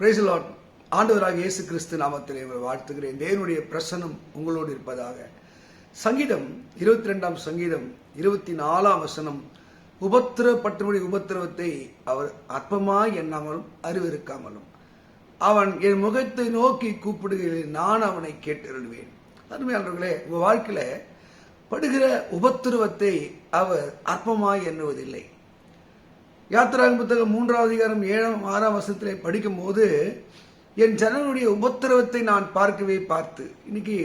பிரைசலாட் ஆண்டவராக இயேசு கிறிஸ்து நாமத்தில் உங்களை வாழ்த்துகிறேன். தேவனுடைய பிரசனம் உங்களோடு இருப்பதாக. சங்கீதம் இருபத்தி ரெண்டாம் சங்கீதம் இருபத்தி நாலாம் வசனம். உபத்திரப்பட்டவருடைய உபத்திரவத்தை அவர் அற்பமாய் எண்ணாமலும் அறிவிருக்காமலும். அவன் என் முகத்தை நோக்கி கூப்பிடுகையில் நான் அவனை கேட்டருள்வேன். அருமையாளர்களே உங்கள் வாழ்க்கையில் படுகிற உபத்திரவத்தை அவர் அற்பமாய் எண்ணுவதில்லை. யாத்திராக புத்தகம் மூன்றாவது அதிகாரம் ஏழாம் ஆறாம் வருஷத்திலே படிக்கும்போது என் ஜனங்களுடைய உபத்திரவத்தை நான் பார்க்கவே பார்த்து. இன்னைக்கு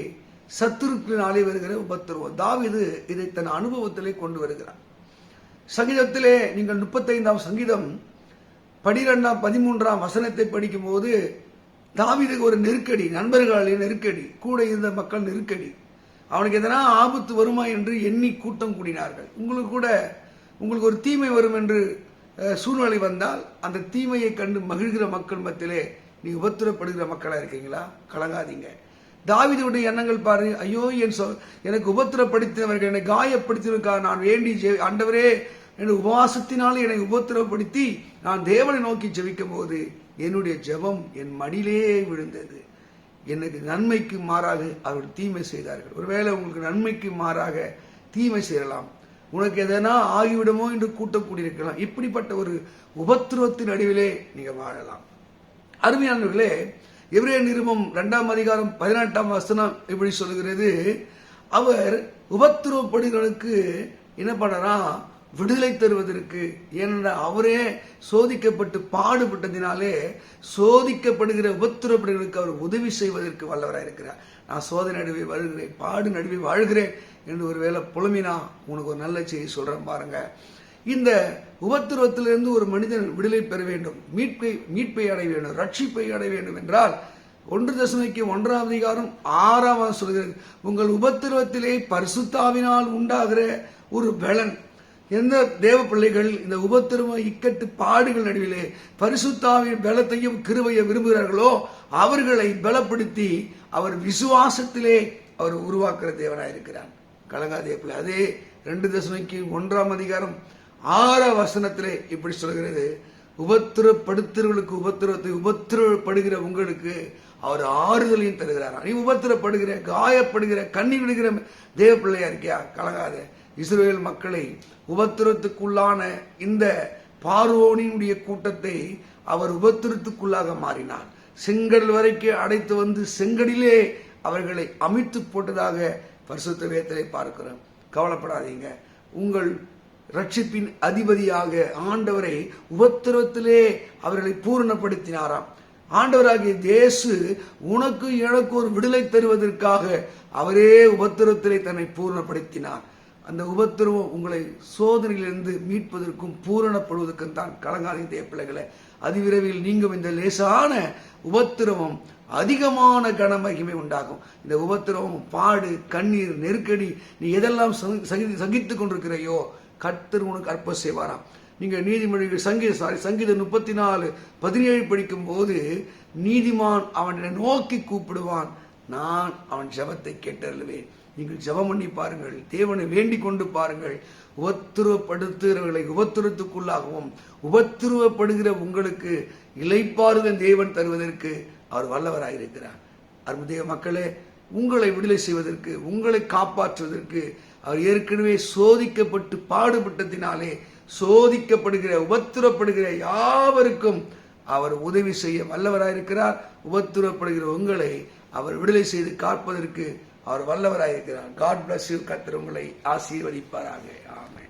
சத்துருக்களினாலே வருகிற உபத்திரவம். தாவிது இதை தன் அனுபவத்திலே கொண்டு வருகிறார். சங்கீதத்திலே நீங்கள் முப்பத்தைந்தாம் சங்கீதம் பனிரெண்டாம் பதிமூன்றாம் வசனத்தை படிக்கும்போது தாவிதுக்கு ஒரு நெருக்கடி நண்பர்களாலே நெருக்கடி கூட இருந்த மக்கள் நெருக்கடி. அவனுக்கு எதனா ஆபத்து வருமா என்று எண்ணி கூட்டம் கூடினார்கள். உங்களுக்கு கூட உங்களுக்கு ஒரு தீமை வரும் என்று சூழ்நிலை வந்தால் அந்த தீமையை கண்டு மகிழ்கிற மக்கள் மத்தியிலே நீ உபத்திரப்படுகிற மக்களாக இருக்கீங்களா? கலங்காதீங்க. தாவிதனுடைய எண்ணங்கள் பாரு. ஐயோ என் சொ எனக்கு உபத்திரப்படுத்தினவர்கள் என்னை காயப்படுத்தினவர்கள் நான் வேண்டி ஜெ- ஆண்டவரே என் உபவாசத்தினால் என்னை உபத்திரப்படுத்தி நான் தேவனை நோக்கி ஜெபிக்கும் போது என்னுடைய ஜெபம் என் மடியிலே விழுந்தது. எனக்கு நன்மைக்கு மாறாக அவர்கள் தீமை செய்தார்கள். ஒருவேளை உங்களுக்கு நன்மைக்கு மாறாக தீமை செய்யலாம். உனக்கு எதனா ஆகிவிடுமோ என்று கூட்டம் கூடியிருக்கலாம். இப்படிப்பட்ட ஒரு உபத்திரவத்தின் நடுவிலே நீங்கள் வாழலாம். அருமையானவர்களே இவரே நிருபம் ரெண்டாம் அதிகாரம் பதினெட்டாம் வசனம் இப்படி சொல்கிறது அவர் உபத்திரவப்படுகளுக்கு என்ன பண்ணறா விடுதலை தருவதற்கு ஏனென்றால் அவரே சோதிக்கப்பட்டு பாடுபட்டதினாலே சோதிக்கப்படுகிற உபத்திரப்படுகளுக்கு அவர் உதவி செய்வதற்கு வல்லவராக இருக்கிறார். நான் சோதனை நடுவே வாழ்கிறேன் பாடு நடுவே வாழ்கிறேன் என்று ஒருவேளை புலமினா உனக்கு ஒரு நல்ல செய்தி சொல்கிறேன் பாருங்க. இந்த உபத்திரவத்திலிருந்து ஒரு மனிதன் விடுதலை பெற வேண்டும். மீட்பை மீட்பை அடைய வேண்டும் ரட்சிப்பை அடைய வேண்டும் என்றால் ஒன்று தசமைக்கு ஒன்றாம் அதிகாரம் ஆறாம் சொல்கிறது உங்கள் உபத்திரவத்திலே பரிசுத்தாவினால் உண்டாகிற ஒரு பலன் எந்த தேவ பிள்ளைகள் இந்த உபத்திரவ இக்கட்டு பாடுகள் நடுவிலே பரிசுத்தாவின் பலத்தையும் கிருபையை விரும்புகிறார்களோ அவர்களை பலப்படுத்தி அவர் விசுவாசத்திலே அவர் உருவாக்குற தேவனாயிருக்கிறார். கலங்காதே பிள்ளை. அதே ரெண்டு தசமைக்கு ஒன்றாம் அதிகாரம் ஆற வசனத்திலே இப்படி சொல்கிறது. உபத்திரப்படுத்துறவர்களுக்கு உபத்திரத்தை உபத்திரப்படுகிற உங்களுக்கு அவர் ஆறுதலையும் தருகிறார். நீ உபத்திரப்படுகிற காயப்படுகிற கண்ணி விடுகிற தேவ பிள்ளையா இருக்கியா? கலங்காத. இஸ்ரேல் மக்களை உபத்திரத்துக்குள்ளான இந்த பார்வோனினுடைய கூட்டத்தை அவர் உபத்திரத்துக்குள்ளாக மாறினார். செங்கடல் வரைக்கும் அடைத்து வந்து செங்கடிலே அவர்களை அமைத்து போட்டதாக பரிசுத்த வேத்தலை பார்க்கிறோம். கவலைப்படாதீங்க. உங்கள் ரட்சிப்பின் அதிபதியாக ஆண்டவரை உபத்திரத்திலே அவர்களை பூரணப்படுத்தினாராம். ஆண்டவராகிய தேசு உனக்கு எனக்கு ஒரு விடுதலை தருவதற்காக அவரே உபத்திரத்திலே தன்னை பூரணப்படுத்தினார். அந்த உபத்திரவம் உங்களை சோதனையிலிருந்து மீட்பதற்கும் பூரணப்படுவதற்கும் தான். கலங்காதீங்க தேவ பிள்ளைகளை. அதிவிரைவில் நீங்கும் இந்த லேசான உபத்திரவம் அதிகமான கனமகிமை உண்டாகும். இந்த உபத்திரவம் பாடு கண்ணீர் நெருக்கடி நீ எதெல்லாம் சகி- சகி- கொண்டிருக்கிறையோ கர்த்தர் உனக்கு அற்ப செய்வாராம். நீங்கள் நீதிமொழிகள் சங்கீத சாரி சங்கீதம் முப்பத்தி நாலு பதினேழு படிக்கும் போது நீதிமான் அவனை நோக்கி கூப்பிடுவான். நான் அவன் ஜபத்தை கேட்டருளுவேன். நீங்கள் ஜெபம் பண்ணி பாருங்கள் தேவனை வேண்டிக் கொண்டு பாருங்கள். உபத்திரவப்படுத்துகிறவர்களை உபத்திரத்துக்குள்ளாகவும் உபத்திரவப்படுகிற உங்களுக்கு இலைப்பாறுதல் தேவன் தருவதற்கு அவர் வல்லவராயிருக்கிறார். அருமதேவ மக்களே உங்களை விடுதலை செய்வதற்கு உங்களை காப்பாற்றுவதற்கு அவர் ஏற்கனவே சோதிக்கப்பட்டு பாடுபட்டதினாலே சோதிக்கப்படுகிற உபத்திரப்படுகிற யாவருக்கும் அவர் உதவி செய்ய வல்லவராயிருக்கிறார். உபத்திரப்படுகிற உங்களை அவர் விடுதலை செய்து காப்பதற்கு அவர் வல்லவராயிருக்கிறார். காட் பிளஸ் யூ கர்த்தர் உங்களை ஆசீர்வதிப்பாராக. ஆமென்